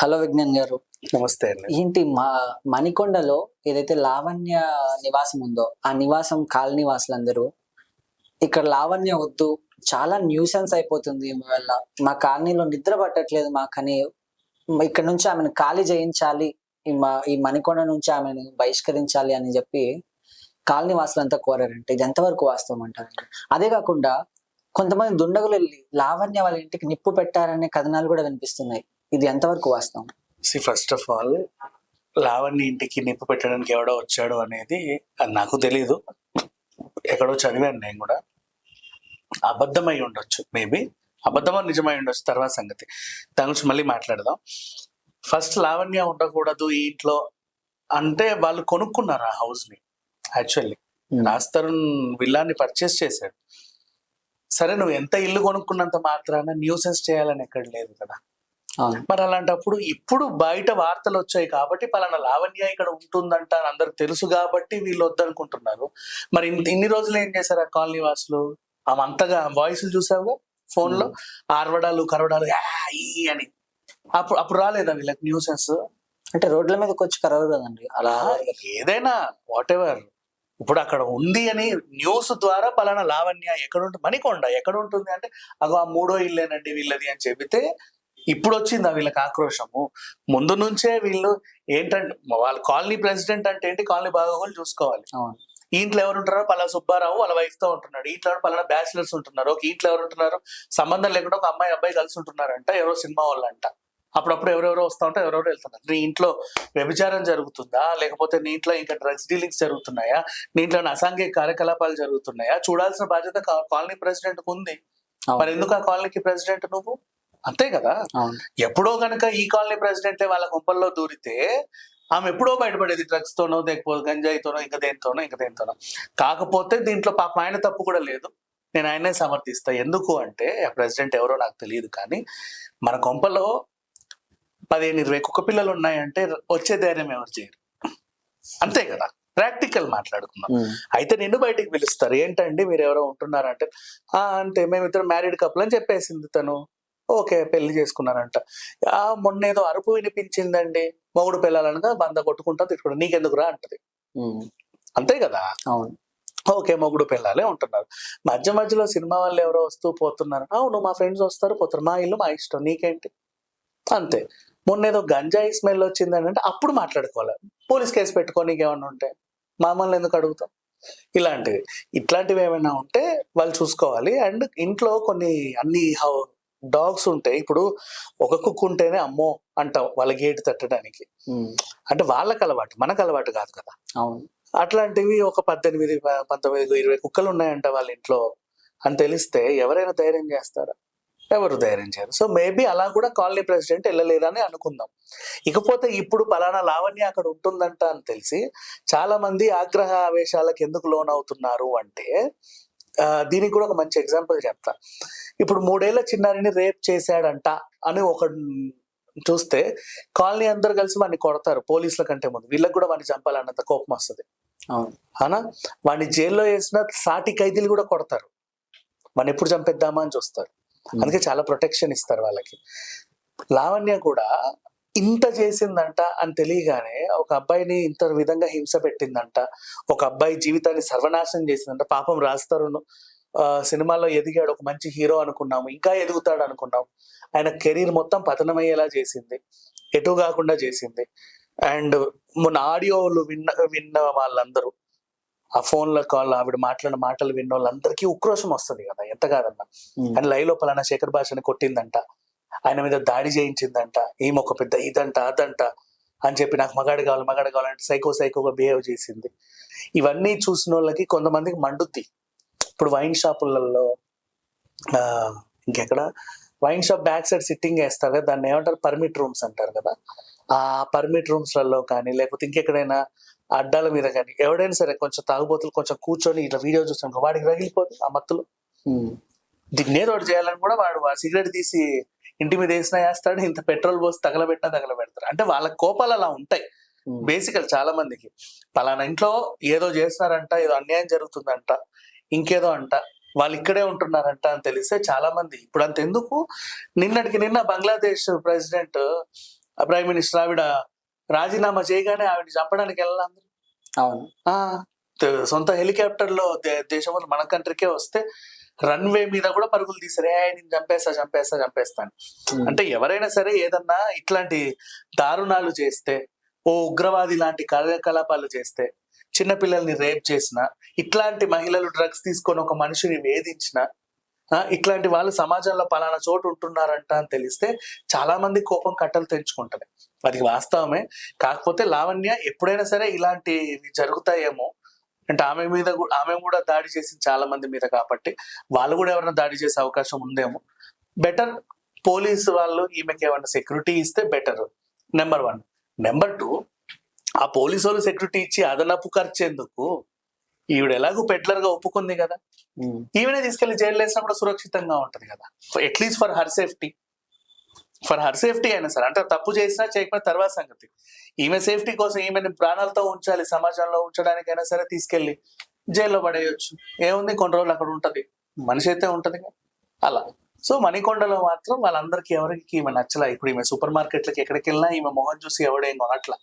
Hello Vignan గారు. నమస్తే అండి. ఏంటి మా మణికొండలో ఏదైతే లావణ్య నివాసం ఉందో ఆ నివాసం కాలనీ వాసులందరూ ఇక్కడ లావణ్య వద్దు చాలా న్యూసెన్స్ అయిపోతుంది మీ వల్ల. మా కాలనీలో నిద్ర పట్టట్లేదు మాకని ఇక్కడ నుంచి ఆమెను ఖాళీ చేయించాలి ఈ మా ఈ మణికొండ నుంచి ఆమెను బహిష్కరించాలి అని చెప్పి కాలనీ వాసులంతా కోరారంటే. ఇది ఎంతవరకు వాస్తవం అంటారు అదే కాకుండా కొంతమంది దుండగులు వెళ్ళి లావణ్య వాళ్ళ ఇంటికి నిప్పు పెట్టారనే కథనాలు కూడా వినిపిస్తున్నాయి. ఇది ఎంతవరకు వాస్తవం? See first of all Lavanya ఇంటికి నిప్పు పెట్టడానికి ఎవడో వచ్చాడు అనేది నాకు తెలియదు ఎక్కడో చదివాను నేను కూడా. అబద్ధమై ఉండొచ్చు మేబీ అబద్ధమో నిజమై ఉండొచ్చు తర్వాత సంగతి. దాని గురించి మళ్ళీ మాట్లాడదాం. ఫస్ట్ లావణ్య ఉండకూడదు ఈ ఇంట్లో అంటే వాళ్ళు కొనుక్కున్నారు ఆ హౌస్ని యాక్చువల్లీ రాస్తరుణ్ విల్లాన్ని పర్చేస్ చేశాడు. సరే నువ్వు ఎంత ఇల్లు కొనుక్కున్నంత మాత్రాన న్యూసెన్స్ చేయాలని ఎక్కడ లేదు కదా. మరి అలాంటప్పుడు ఇప్పుడు బయట వార్తలు వచ్చాయి కాబట్టి పలానా లావణ్య ఇక్కడ ఉంటుందంట అని అందరికి తెలుసు కాబట్టి వీళ్ళు వద్దనుకుంటున్నారు మరి ఇన్- ఇన్ని రోజులు ఏం చేశారు ఆ కాలనీ వాసులు? ఆమె అంతగా వాయిస్లు చూసావు ఫోన్లో ఆర్వడాలు కరవడాలు అని. అప్పుడు అప్పుడు రాలేదా వీళ్ళకి న్యూసెన్స్? అంటే రోడ్ల మీదకి వచ్చి కరవరు కదండి అలా ఏదైనా వాట్ ఎవర్ ఇప్పుడు అక్కడ ఉంది అని న్యూస్ ద్వారా పలానా లావణ్య ఎక్కడ ఉంటుంది మణికొండ ఎక్కడ ఉంటుంది అంటే అగో ఆ మూడో ఇల్లేనండి వీళ్ళది అని చెబితే ఇప్పుడు వచ్చిందా వీళ్ళకి ఆక్రోషము ముందు నుంచే వీళ్ళు ఏంటంటే వాళ్ళ కాలనీ ప్రెసిడెంట్ అంటే ఏంటి? కాలనీ బాగోగులు చూసుకోవాలి. ఇంట్లో ఎవరు ఉంటున్నారో పలా సుబ్బారావు వాళ్ళ వైఫ్తో ఉంటున్నాడు ఇంట్లో పలానా బ్యాచిలర్స్ ఉంటున్నారు. ఒక ఇంట్లో ఎవరు ఉంటున్నారు? సంబంధం లేకుండా ఒక అమ్మాయి అబ్బాయి కలిసి ఉంటున్నారంట. ఎవరో సినిమా వాళ్ళంట. అప్పుడప్పుడు ఎవరెవరో వస్తా ఉంటే ఎవరెవరో వెళ్తున్నారు. నీ ఇంట్లో వ్యభిచారం జరుగుతుందా? లేకపోతే నీ ఇంట్లో ఇంకా డ్రగ్స్ డీలింగ్స్ జరుగుతున్నాయా? నీ ఇంట్లో అసాంఘిక కార్యకలాపాలు జరుగుతున్నాయా? చూడాల్సిన బాధ్యత కాలనీ ప్రెసిడెంట్ ఉంది. మరి ఎందుకు ఆ కాలనీకి ప్రెసిడెంట్ నువ్వు? అంతే కదా? ఎప్పుడో కనుక ఈ కాలనీ ప్రెసిడెంటే వాళ్ళ గుంపల్లో దూరితే ఆమె ఎప్పుడో బయటపడేది డ్రగ్స్ తోనో లేకపోతే గంజాయితోనో ఇంకా దేనితోనో ఇంకా దేనితోనో. కాకపోతే దీంట్లో పాప ఆయన తప్పు కూడా లేదు. నేను ఆయనే సమర్థిస్తా. ఎందుకు అంటే ఆ ప్రెసిడెంట్ ఎవరో నాకు తెలియదు కానీ మన కొంపలో పదిహేను ఇరవై కుక్క పిల్లలు ఉన్నాయంటే వచ్చే ధైర్యం ఎవరు చేయరు. అంతే కదా? ప్రాక్టికల్ మాట్లాడుకుందాం. అయితే నిన్ను బయటికి పిలుస్తారు. ఏంటండి మీరు ఎవరో ఉంటున్నారంటే "ఆ, అంటే మేమిద్దరం మ్యారీడ్ కపుల్ అని చెప్పేసింది తను. ఓకే పెళ్ళి చేసుకున్నారంట. మొన్న ఏదో అరుపు వినిపించిందండి. మొగుడు పిల్లలనగా బంద కొట్టుకుంటా తిట్టుకుంటా నీకెందుకురా అంటది. అంతే కదా? అవును. ఓకే మొగుడు పిల్లలే ఉంటున్నారు. మధ్య మధ్యలో సినిమా వాళ్ళు ఎవరో వస్తూ పోతున్నారు. అవును మా ఫ్రెండ్స్ వస్తారు పోతారు. మా ఇల్లు మా ఇష్టం నీకేంటి? అంతే. మొన్న ఏదో గంజాయి స్మెల్ వచ్చిందని అంటే అప్పుడు మాట్లాడుకోవాలి. పోలీస్ కేసు పెట్టుకోనికి ఏమన్నా ఉంటే. మమ్మల్ని ఎందుకు అడుగుతాం ఇలాంటివి. ఇట్లాంటివి ఏమైనా ఉంటే వాళ్ళు చూసుకోవాలి. అండ్ ఇంట్లో కొన్ని అన్ని డాగ్స్ ఉంటాయి ఇప్పుడు ఒక కుక్క ఉంటేనే అమ్మో అంటాం వాళ్ళ గేట్ తట్టడానికి. అంటే వాళ్ళకి అలవాటు మనకు అలవాటు కాదు కదా. అవును. అట్లాంటివి ఒక పద్దెనిమిది పంతొమ్మిది ఇరవై కుక్కలు ఉన్నాయంట వాళ్ళ ఇంట్లో అని తెలిస్తే ఎవరైనా ధైర్యం చేస్తారా? ఎవరు ధైర్యం చేయరు. సో మేబీ అలా కూడా కాలనీ ప్రెసిడెంట్ వెళ్ళలేదని అనుకుందాం. ఇకపోతే ఇప్పుడు పలానా లావణ్య అక్కడ ఉంటుందంట అని తెలిసి చాలా మంది ఆగ్రహ ఆవేశాలకు ఎందుకు లోన్ అవుతున్నారు అంటే దీనికి కూడా ఒక మంచి ఎగ్జాంపుల్ చెప్తా. ఇప్పుడు మూడేళ్ళ చిన్నారిని రేప్ చేశాడంట అని ఒక చూస్తే కాలనీ అందరు కలిసి వాడిని కొడతారు పోలీసుల కంటే ముందు. వీళ్ళకి కూడా వాడిని చంపాలన్నంత కోపం వస్తుంది. అవును. వాడిని జైల్లో వేసిన సాటి ఖైదీలు కూడా కొడతారు. వాడిని ఎప్పుడు చంపేద్దామా అని చూస్తారు. అందుకే చాలా ప్రొటెక్షన్ ఇస్తారు వాళ్ళకి. లావణ్య కూడా ఇంత చేసిందంట అని తెలియగానే ఒక అబ్బాయిని ఇంత విధంగా హింస పెట్టిందంట. ఒక అబ్బాయి జీవితాన్ని సర్వనాశనం చేసిందంట. పాపం రాస్తారు సినిమాలో ఎదిగాడు. ఒక మంచి హీరో అనుకున్నాము. ఇంకా ఎదుగుతాడు అనుకున్నాం. ఆయన కెరీర్ మొత్తం పతనమయ్యేలా చేసింది. ఎటు కాకుండా చేసింది. అండ్ మొన్న ఆడియోలు విన్న విన్న వాళ్ళందరూ ఆ ఫోన్ల కాల్ ఆవిడ మాట్లాడిన మాటలు విన్న వాళ్ళందరికీ ఉక్రోషం వస్తుంది కదా. ఎంత కాదన్నా. అని లైవ్లో పలానా శేఖర్ భాషని కొట్టిందంట. ఆయన మీద దాడి చేయించిందంట. ఒక పెద్ద ఇదంట అదంట అని చెప్పి నాకు మగాడు కావాలి మగాడు కావాలంటే సైకో సైకోగా బిహేవ్ చేసింది. ఇవన్నీ చూసిన వాళ్ళకి కొంతమందికి మండుద్ది. ఇప్పుడు వైన్ షాపులలో ఆ, ఇంకెక్కడ? Wine shop back side sitting వేస్తారు. కదా దాన్ని ఏమంటారు? పర్మిట్ రూమ్స్ అంటారు కదా. ఆ పర్మిట్ రూమ్స్లలో కానీ లేకపోతే ఇంకెక్కడైనా అడ్డాల మీద కానీ ఎవడైనా సరే కొంచెం తాగుబోతులు కొంచెం కూర్చొని ఇట్లా వీడియో చూస్తాను వాడికి రగిలిపోతుంది ఆ మత్తులు. దీన్ని ఏదో ఒకటి చేయాలని కూడా వాడు ఆ సిగరెట్ తీసి ఇంటి మీద వేసినా వేస్తాడు ఇంత పెట్రోల్ పోసి తగలబెట్టినా తగలబెడతారు అంటే వాళ్ళ కోపాలు అలా ఉంటాయి. బేసికల్ చాలా మందికి. పలానా ఇంట్లో ఏదో చేస్తున్నారంట ఏదో అన్యాయం జరుగుతుందంట ఇంకేదో అంట వాళ్ళు ఇక్కడే ఉంటున్నారంట అని తెలిస్తే చాలా మంది. ఇప్పుడు అంత ఎందుకు? నిన్నటికి నిన్న బంగ్లాదేశ్ ప్రెసిడెంట్ ప్రైమ్ మినిస్టర్ ఆవిడ రాజీనామా చేయగానే ఆవిడ చంపడానికి వెళ్ళాలి. అవును. సొంత హెలికాప్టర్లో దే- దేశంలో మన కంట్రీకే వస్తే రన్వే మీద కూడా పరుగులు తీసారు ఏ నేను చంపేస్తా చంపేస్తా చంపేస్తాను. అంటే ఎవరైనా సరే ఏదన్నా ఇట్లాంటి దారుణాలు చేస్తే ఓ ఉగ్రవాది లాంటి కార్యకలాపాలు చేస్తే చిన్న పిల్లల్ని రేప్ చేసిన ఇట్లాంటి మహిళలు డ్రగ్స్ తీసుకొని ఒక మనిషిని వేధించిన ఇట్లాంటి వాళ్ళు సమాజంలో పలానా చోటు ఉంటున్నారంట అని తెలిస్తే చాలా మంది కోపం కట్టలు తెంచుకుంటది. అది వాస్తవమే. కాకపోతే లావణ్య ఎప్పుడైనా సరే ఇలాంటివి జరుగుతాయేమో అంటే ఆమె మీద ఆమె కూడా దాడి చేసింది చాలా మంది మీద కాబట్టి వాళ్ళు కూడా ఎవరైనా దాడి చేసే అవకాశం ఉందేమో. బెటర్ పోలీసు వాళ్ళు ఈమెకి ఏమైనా సెక్యూరిటీ ఇస్తే better number one number two ఆ పోలీసు వాళ్ళు సెక్యూరిటీ ఇచ్చి అదనపు ఖర్చు ఎందుకు? ఈవిడ ఎలాగో పెట్లర్గా ఒప్పుకుంది కదా. ఈవిడే తీసుకెళ్ళి జైలు వేసినా కూడా సురక్షితంగా ఉంటది కదా. At least for her safety for her safety అయినా సరే అంటే తప్పు చేసినా చేయకపోయినా తర్వాత సంగతి. ఈమె సేఫ్టీ కోసం ఈమెని ప్రాణాలతో ఉంచాలి సమాజంలో ఉంచడానికైనా సరే తీసుకెళ్ళి జైల్లో పడేయొచ్చు. ఏముంది? కొన్ని రోజులు అక్కడ ఉంటది. మనిషి అయితే ఉంటది. అలా. సో మణికొండలో మాత్రం వాళ్ళందరికీ ఎవరికి ఈమె నచ్చలా. ఇప్పుడు ఈమె సూపర్ మార్కెట్లకి ఎక్కడికి వెళ్ళినా ఈమె మొహం చూసి ఎవడేం కొనట్లా.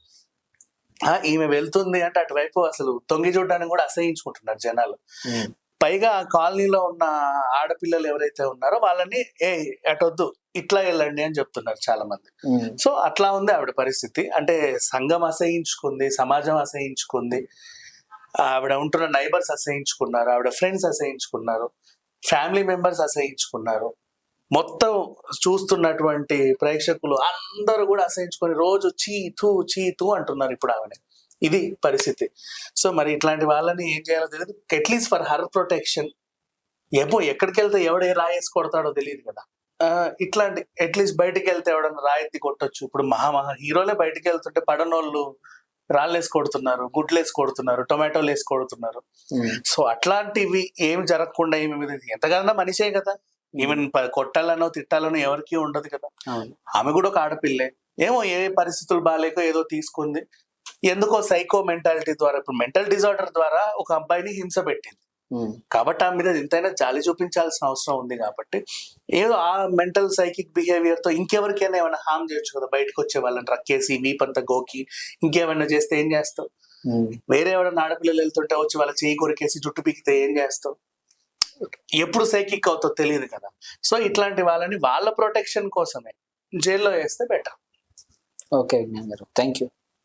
ఆ, ఈమె వెళ్తుంది అంటే అటువైపు అసలు తొంగి చూడడానికి కూడా అసహించుకుంటున్నారు జనాలు. పైగా ఆ కాలనీలో ఉన్న ఆడపిల్లలు ఎవరైతే ఉన్నారో వాళ్ళని ఏ అటొద్దు ఇట్లా వెళ్ళండి అని చెప్తున్నారు చాలా మంది. సో అట్లా ఉంది ఆవిడ పరిస్థితి. అంటే సంఘం అసహించుకుంది సమాజం అసహించుకుంది ఆవిడ ఉంటున్న నైబర్స్ అసహించుకున్నారు ఆవిడ ఫ్రెండ్స్ అసహించుకున్నారు ఫ్యామిలీ మెంబర్స్ అసహించుకున్నారు. మొత్తం చూస్తున్నటువంటి ప్రేక్షకులు అందరూ కూడా అసహించుకొని రోజు చీ తూ చీ తూ అంటున్నారు ఇప్పుడు ఆవిడ ఇది పరిస్థితి. సో మరి ఇట్లాంటి వాళ్ళని ఏం చేయాలో తెలియదు అట్లీస్ట్ ఫర్ హర్ ప్రొటెక్షన్ ఏమో ఎక్కడికి వెళ్తే ఎవడే రాయేసి కొడతాడో తెలియదు కదా. ఇట్లాంటి అట్లీస్ట్ బయటికి వెళ్తే ఎవడన్నా రాయెత్తి కొట్టొచ్చు. ఇప్పుడు మహా మహా హీరోలే బయటికి వెళ్తుంటే పడనోళ్ళు రాళ్ళేసి కొడుతున్నారు గుడ్లేసి కొడుతున్నారు టొమాటోలు వేసి కొడుతున్నారు. ఉమ్. సో అట్లాంటివి ఏమి జరగకుండా ఈమె మీద ఎంతగానో మనిషే కదా. ఈమెన్ ప- కొట్టాలనో తిట్టాలనో ఎవరికీ ఉండదు కదా. ఆమె కూడా ఒక ఆడపిల్లే. ఏమో ఏ పరిస్థితులు బాగాలేకో ఏదో తీసుకుంది. ఎందుకో సైకో మెంటాలిటీ ద్వారా ఇప్పుడు మెంటల్ డిజార్డర్ ద్వారా ఒక అబ్బాయిని హింస పెట్టింది. ఉమ్. కాబట్టి ఆమె మీద ఎంతైనా జాలి చూపించాల్సిన అవసరం ఉంది కాబట్టి ఏదో ఆ మెంటల్ సైకిక్ బిహేవియర్తో ఇంకెవరికైనా ఏమైనా హామ్ చేయొచ్చు కదా బయటకు వచ్చే వాళ్ళని రక్కేసి వీపంతా గోకి ఇంకేమైనా చేస్తే ఏం చేస్తావు? ఉమ్. వేరే ఎవరైనా ఆడపిల్లలు వెళ్తుంటే వచ్చి వాళ్ళ చేయి కొరికేసి జుట్టు పీకితే ఏం చేస్తావు? ఎప్పుడు సైకిక్ అవుతుందో తెలియదు కదా. సో ఇట్లాంటి వాళ్ళని వాళ్ళ ప్రొటెక్షన్ కోసమే. జైల్లో వేస్తే బెటర్ ఓకే గారు. Thank you